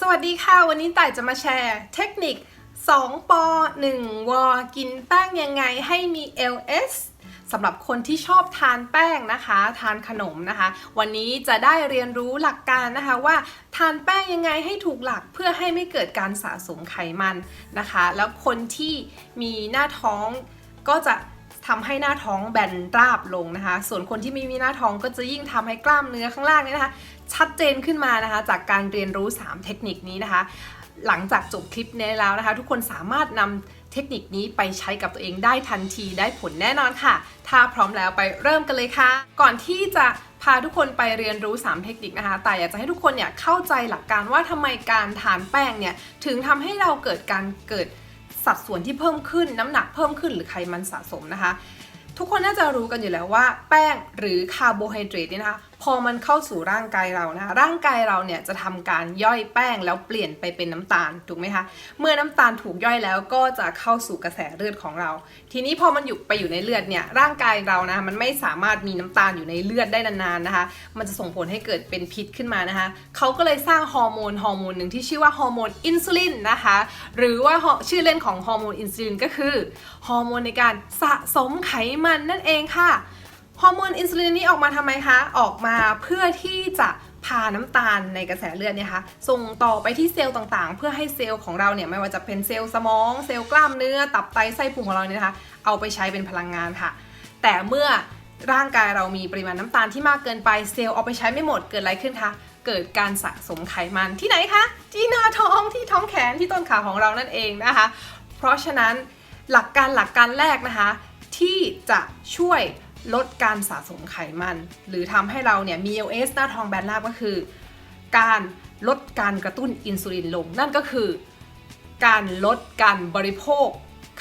สวัสดีค่ะ วันนี้ต่ายจะมาแชร์เทคนิค 2 ป 1 ว กินแป้งยังไงให้มี LS สำหรับคนที่ชอบทานแป้งนะคะ ทานขนมนะคะ วันนี้จะได้เรียนรู้หลักการนะคะว่าทานแป้งยังไงให้ถูกหลักเพื่อให้ไม่เกิดการสะสมไขมันนะคะ แล้วคนที่มีหน้าท้องก็จะทำให้หน้าท้องแบนราบลงนะคะ ส่วนคนที่ไม่มีหน้าท้องก็จะยิ่งทำให้กล้ามเนื้อข้างล่างเนี่ยนะคะ ชัดเจนขึ้นมานะคะ จากการเรียนรู้ 3 เทคนิคนี้นะคะ หลังจากจบคลิปนี้แล้วนะคะ ทุกคนสามารถนำเทคนิคนี้ไปใช้กับตัวเองได้ทันทีได้ผลแน่นอนค่ะ ถ้าพร้อมแล้วไปเริ่มกันเลยค่ะ ก่อนที่จะพาทุกคนไปเรียนรู้ 3 เทคนิคนะคะ แต่อยากจะให้ทุกคนเนี่ยเข้าใจหลักการว่าทำไมการทานแป้งเนี่ยถึงทำให้เราเกิดการเกิดสัดส่วนที่เพิ่มขึ้นน้ำหนักเพิ่มขึ้นหรือไขมันสะสมนะคะ ทุกคนน่าจะรู้กันอยู่แล้วว่า แป้งหรือคาร์โบไฮเดรตเนี่ยนะคะพอมันเข้าสู่ร่างกายเรานะคะร่างกายเราเนี่ยจะทำการย่อยแป้งแล้วเปลี่ยนไปเป็นน้ำตาลถูกไหมคะเมื่อน้ำตาลถูกย่อยแล้วก็จะเข้าสู่กระแสเลือดของเรา ทีนี้พอมันอยู่ไปอยู่ในเลือดเนี่ยร่างกายเรานะมันไม่สามารถมีน้ำตาลอยู่ในเลือดได้นานๆนะคะ มันจะส่งผลให้เกิดเป็นพิษขึ้นมานะคะเขาก็เลยสร้างฮอร์โมนฮอร์โมนหนึ่งที่ชื่อว่าฮอร์โมนอินซูลินนะคะหรือว่าชื่อเล่นของฮอร์โมนอินซูลินก็คือฮอร์โมนในการสะสมไขมันนั่นเองค่ะ ฮอร์โมนอินซูลินนี้ออกมาทำไมคะ ออกมาเพื่อที่จะพาน้ำตาลในกระแสเลือดเนี่ยคะส่งต่อไปที่เซลล์ต่างๆ เพื่อให้เซลล์ของเราเนี่ยไม่ว่าจะเป็นเซลล์สมอง เซลล์กล้ามเนื้อ ตับไตไส้พุงของเราเนี่ยนะคะ เอาไปใช้เป็นพลังงานค่ะ แต่เมื่อร่างกายเรามีปริมาณน้ำตาลที่มากเกินไปเซลล์เอาไปใช้ไม่หมดเกิดอะไรขึ้นคะเกิดการสะสมไขมันที่ไหนคะที่หน้าท้องที่ท้องแขนที่ต้นขาของเรานั่นเองนะคะ เพราะฉะนั้นหลักการหลักการแรกนะคะ ที่จะช่วย ลดการสะสมไขมัน หรือทำให้เราเนี่ยมี LS หน้าทองแบนราบก็คือ การลดการกระตุ้นอินซูลินลง นั่นก็คือ การลดการบริโภค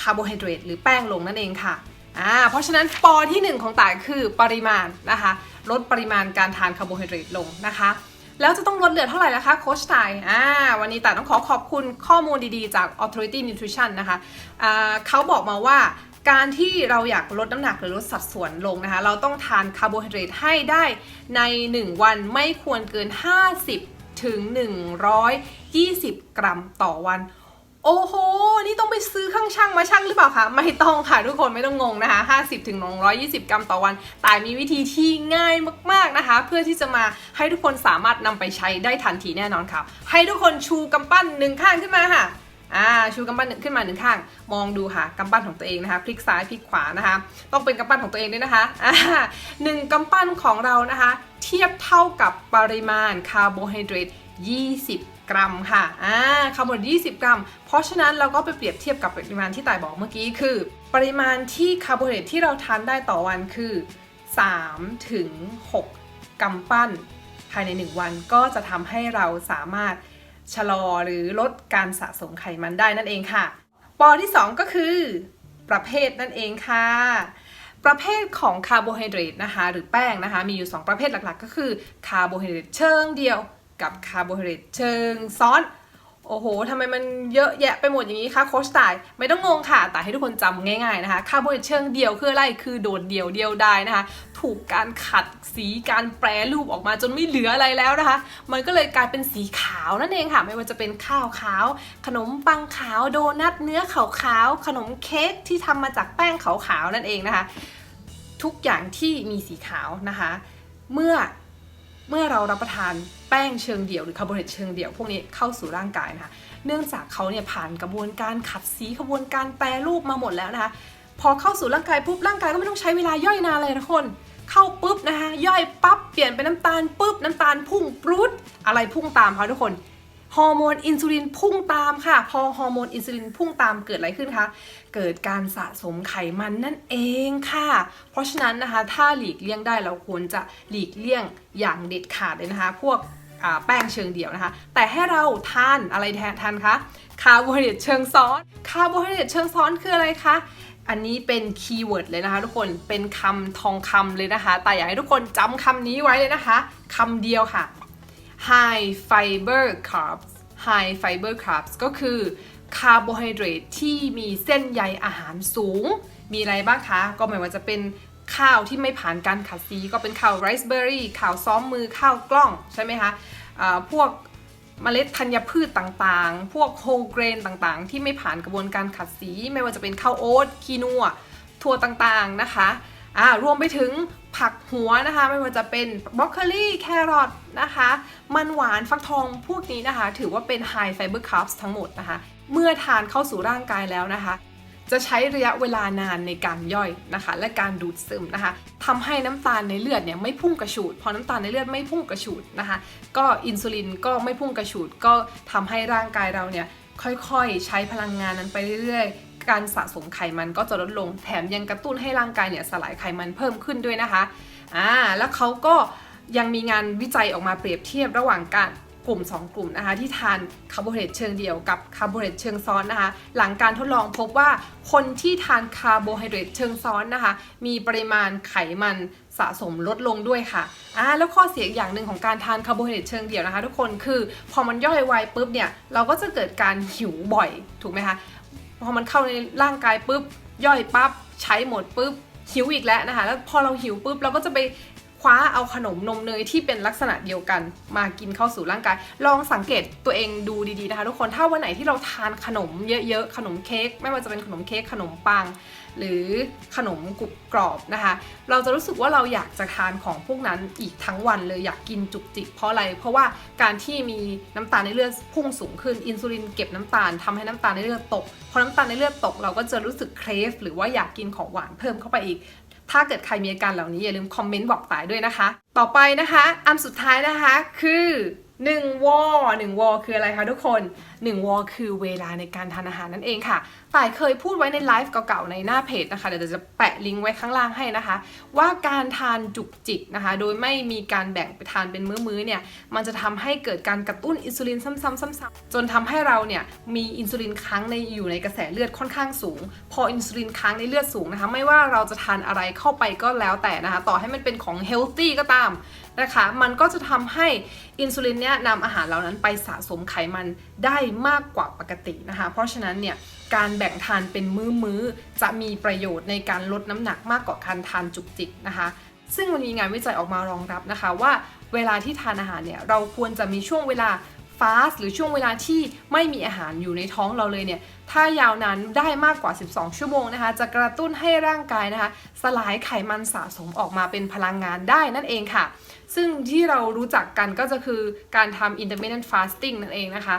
คาร์โบไฮเดรตหรือแป้งลงนั่นเองค่ะอ่าเพราะฉะนั้นปอที่ 1 ของต่ายคือปริมาณนะคะ ลดปริมาณการทานคาร์โบไฮเดรตลงนะคะแล้วจะต้องลดเหลือเท่าไหร่ล่ะคะโคชไตอ่าวันนี้แต่ต้องขอขอบคุณข้อมูลดีๆ จาก Authority Nutrition นะคะอ่าเขาบอกมาว่า การที่เราอยากลดน้ำหนักหรือลดสัดส่วนลงนะคะ เราต้องทานคาร์โบไฮเดรตให้ได้ใน 1 วันไม่ควรเกิน 50 ถึง 120 กรัมต่อวัน โอ้โห นี่ต้องไปซื้อเครื่องชั่งมาชั่งหรือเปล่าคะ ไม่ต้องค่ะทุกคนไม่ต้องงงนะคะ 50 ถึง 120 กรัมต่อวัน แต่มีวิธีที่ง่ายมากๆนะคะ เพื่อที่จะมาให้ทุกคนสามารถนำไปใช้ได้ทันทีแน่นอนค่ะ ให้ทุกคนชูกำปั้นหนึ่งข้างขึ้นมาค่ะ อ่าชูกำปั้นขึ้นมาหนึ่งข้าง มองดูค่ะกำปั้นของตัวเองนะคะพลิกซ้ายพลิกขวานะคะ ต้องเป็นกำปั้นของตัวเองด้วยนะคะอ่าหนึ่งกำปั้นของเรานะคะ เทียบเท่ากับปริมาณคาร์โบไฮเดรต20 กรัมค่ะอ่าคาร์โบไฮเดรต20 กรัม เพราะฉะนั้นเราก็ไปเปรียบเทียบกับปริมาณที่ตายบอกเมื่อกี้คือ ปริมาณที่คาร์โบไฮเดรตที่เราทานได้ต่อวันคือ3ถึง6กำปั้น ภายใน 1 วันก็จะทำให้เราสามารถ ชะลอหรือลดการสะสมไขมันได้นั่นเองค่ะ ปอที่ 2 ก็คือ ประเภทนั่นเองค่ะ ประเภทของคาร์โบไฮเดรตนะคะ หรือแป้งนะคะ มีอยู่ 2 ประเภทหลักๆ ก็คือคาร์โบไฮเดรตเชิงเดียว กับคาร์โบไฮเดรตเชิงซ้อน โอ้โห ทำไมมันเยอะแยะไปหมดอย่างนี้คะโคชตาย ไม่ต้องงงค่ะ แต่ให้ทุกคนจำง่ายๆนะคะคาร์โบไฮเดรตเชิงเดียวคืออะไร คือโดดเดี่ยวเดียวดายนะคะ ถูกการขัดสีการแปรรูปออกมาจนไม่เหลืออะไรแล้วนะคะ มันก็เลยกลายเป็นสีขาวนั่นเองค่ะ ไม่ว่าจะเป็นข้าวขาว ขนมปังขาว โดนัทเนื้อขาวขาวๆขนมเค้กที่ทำมาจากแป้งขาวๆนั่นเองนะคะ ทุกอย่างที่มีสีขาวนะคะ เมื่อ เมื่อเรารับประทานแป้งเชิงเดี่ยวหรือคาร์โบไฮเดรตเชิงเดี่ยวพวกนี้เข้าสู่ร่างกายนะคะ เนื่องจากเขาเนี่ยผ่านกระบวนการขัดสีกระบวนการแปรรูปมาหมดแล้วนะคะ พอเข้าสู่ร่างกายปุ๊บร่างกายก็ไม่ต้องใช้เวลาย่อยนานเลยทุกคน เข้าปุ๊บนะคะย่อยปั๊บเปลี่ยนเป็นน้ำตาลปุ๊บน้ำตาลพุ่งปรุดอะไรพุ่งตามเขาทุกคน ฮอร์โมนอินซูลินพุ่งตามค่ะ พอฮอร์โมนอินซูลินพุ่งตามเกิดอะไรขึ้นคะ เกิดการสะสมไขมันนั่นเองค่ะ เพราะฉะนั้นนะคะ ถ้าหลีกเลี่ยงได้เราควรจะหลีกเลี่ยงอย่างเด็ดขาดเลยนะคะ พวกแป้งเชิงเดี่ยวนะคะ แต่ให้เราทานอะไรแทนทานคะคาร์โบไฮเดรตเชิงซ้อนคาร์โบไฮเดรตเชิงซ้อนคืออะไรคะอันนี้เป็นคีย์เวิร์ดเลยนะคะ ทุกคนเป็นคำทองคำเลยนะคะ แต่อยากให้ทุกคนจำคำนี้ไว้เลยนะคะคำเดียวค่ะ high fiber carbs high fiber carbs ก็คือคาร์โบไฮเดรตที่มีเส้นใยอาหารสูง มีอะไรบ้างคะ ก็ไม่ว่าจะเป็นข้าวที่ไม่ผ่านการขัดสีก็เป็นข้าวไรซ์เบอร์รี่ข้าวซ้อมมือข้าวกล้องใช่ไหมคะอ่าพวกเมล็ดธัญพืชต่างๆ พวกโฮเกรนต่างๆ ที่ไม่ผ่านกระบวนการขัดสี ไม่ว่าจะเป็นข้าวโอ๊ตคีนัวถั่วต่างๆนะคะ อ่ารวมไปถึงผักหัวนะคะ ไม่ว่าจะเป็นบรอกโคลีแครอทนะคะ มันหวานฟักทองพวกนี้นะคะ ถือว่าเป็น high fiber carbs ทั้งหมดนะคะ เมื่อทานเข้าสู่ร่างกายแล้วนะคะ จะใช้ระยะเวลานานในการย่อยนะคะ และการดูดซึมนะคะทำให้น้ำตาลในเลือดเนี่ยไม่พุ่งกระฉูดพอน้ำตาลในเลือดไม่พุ่งกระฉูดนะคะ ก็อินซูลินก็ไม่พุ่งกระฉูดก็ทำให้ร่างกายเราเนี่ยค่อยๆ ใช้พลังงานนั้นไปเรื่อยๆ การสะสมไขมันก็จะลดลงแถมยังกระตุ้นให้ร่างกายเนี่ยสลายไขมันเพิ่มขึ้นด้วยนะคะอ่าแล้วเขาก็ยังมีงานวิจัยออกมาเปรียบเทียบระหว่างการกลุ่ม 2 กลุ่มนะคะที่ทานคาร์โบไฮเดรตเชิงเดียวกับคาร์โบไฮเดรตเชิงซ้อนนะคะหลังการทดลองพบว่าคนที่ทานคาร์โบไฮเดรตเชิงซ้อนนะคะมีปริมาณไขมันสะสมลดลงด้วยค่ะอ่าแล้วข้อเสียอีกอย่างหนึ่งของการทานคาร์โบไฮเดรตเชิงเดียวนะคะ ทุกคนคือพอมันย่อยไวปุ๊บเนี่ยเราก็จะเกิดการหิวบ่อยถูกไหมคะ พอมันเข้าในร่างกายปุ๊บย่อยปั๊บใช้หมดปุ๊บหิวอีกแล้วนะคะแล้วพอเราหิวปุ๊บเราก็จะไปคว้าเอาขนมนมเนยที่เป็นลักษณะเดียวกัน มากินเข้าสู่ร่างกาย ลองสังเกตตัวเองดูดีๆนะคะ ทุกคนถ้าวันไหนที่เราทานขนมเยอะๆขนมเค้กไม่ว่าจะเป็นขนมเค้กขนมปัง หรือขนมกรุบกรอบนะคะ เราจะรู้สึกว่าเราอยากจะทานของพวกนั้นอีกทั้งวันเลยอยากกินจุกจิกเพราะอะไร เพราะว่าการที่มีน้ำตาลในเลือดพุ่งสูงขึ้นอินซูลินเก็บน้ำตาลทำให้น้ำตาลในเลือดตกพอน้ำตาลในเลือดตก เราก็จะรู้สึกเครฟหรือว่าอยากกินของหวานเพิ่มเข้าไปอีก ถ้าเกิดใครมีอาการเหล่านี้อย่าลืมคอมเมนต์บอกตายด้วยนะคะ ต่อไปนะคะ อันสุดท้ายนะคะคือ1วอ1วอคืออะไรคะทุกคน 1วอคือเวลาในการทานอาหารนั่นเองค่ะ ต่ายเคยพูดไว้ในไลฟ์เก่าๆในหน้าเพจนะคะเดี๋ยวจะแปะลิงก์ไว้ข้างล่างให้นะคะ ว่าการทานจุกจิกนะคะ โดยไม่มีการแบ่งไปทานเป็นมื้อๆเนี่ยมันจะทำให้เกิดการกระตุ้นอินซูลินซ้ำๆๆๆจนทำให้เราเนี่ยมีอินซูลินค้างในอยู่ในกระแสเลือดค่อนข้างสูง พออินซูลินค้างในเลือดสูงนะคะไม่ว่าเราจะทานอะไรเข้าไปก็แล้วแต่นะคะ ต่อให้มันเป็นของเฮลตี้ก็ตามนะคะมันก็จะทำให้อินซูลินเนี่ยนำอาหารเหล่านั้นไปสะสมไขมันได้มากกว่าปกตินะคะ เพราะฉะนั้นเนี่ยการแบ่งทานเป็นมื้อๆ จะมีประโยชน์ในการลดน้ำหนักมากกว่าการทานจุกจิกนะคะ ซึ่งมันมีงานวิจัยออกมารองรับนะคะว่าเวลาที่ทานอาหารเนี่ยเราควรจะมีช่วงเวลาฟาสหรือช่วงเวลาที่ไม่มีอาหารอยู่ในท้องเราเลยเนี่ย ถ้ายาวนานได้มากกว่า 12 ชั่วโมงนะคะ จะกระตุ้นให้ร่างกายนะคะ สลายไขมันสะสมออกมาเป็นพลังงานได้นั่นเองค่ะ ซึ่งที่เรารู้จักกันก็จะคือการทำ intermittent fasting นั่นเองนะคะ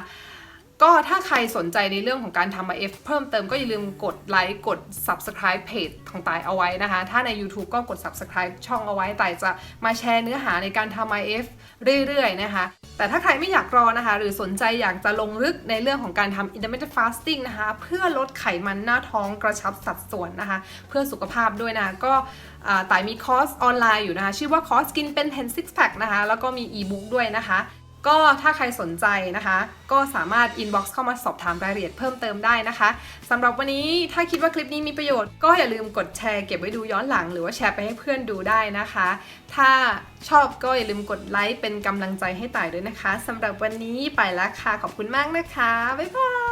ก็ถ้าใครสนใจในเรื่องของการทำ IF เพิ่มเติมก็อย่าลืมกดไลค์กด subscribe เพจของตายเอาไว้นะคะ ถ้าใน YouTube ก็กด subscribe ช่องเอาไว้ตายจะมาแชร์เนื้อหาในการทำ IF เรื่อยๆนะคะ แต่ถ้าใครไม่อยากรอนะคะ หรือสนใจอยากจะลงลึกในเรื่องของการทำ intermittent fasting นะคะ เพื่อลดไขมันหน้าท้องกระชับสัดส่วนนะคะ เพื่อสุขภาพด้วยนะะก็ต่ายมีคอร์สออนไลน์อยู่นะคะ ชื่อว่าคอร์สกินเป็น 10 six pack นะคะ แล้วก็มีอีบุ๊กด้วยนะคะ ก็ถ้าใครสนใจนะคะ ก็สามารถ inbox เข้ามาสอบถามรายละเอียดเพิ่มเติมได้นะคะสำหรับวันนี้ถ้าคิดว่าคลิปนี้มีประโยชน์ ก็อย่าลืมกดแชร์เก็บไว้ดูย้อนหลัง หรือว่าแชร์ไปให้เพื่อนดูได้นะคะ ถ้าชอบก็อย่าลืมกดไลค์เป็นกำลังใจให้ต่ายด้วยนะคะสำหรับวันนี้ไปแล้วค่ะขอบคุณมากนะคะบ๊ายบาย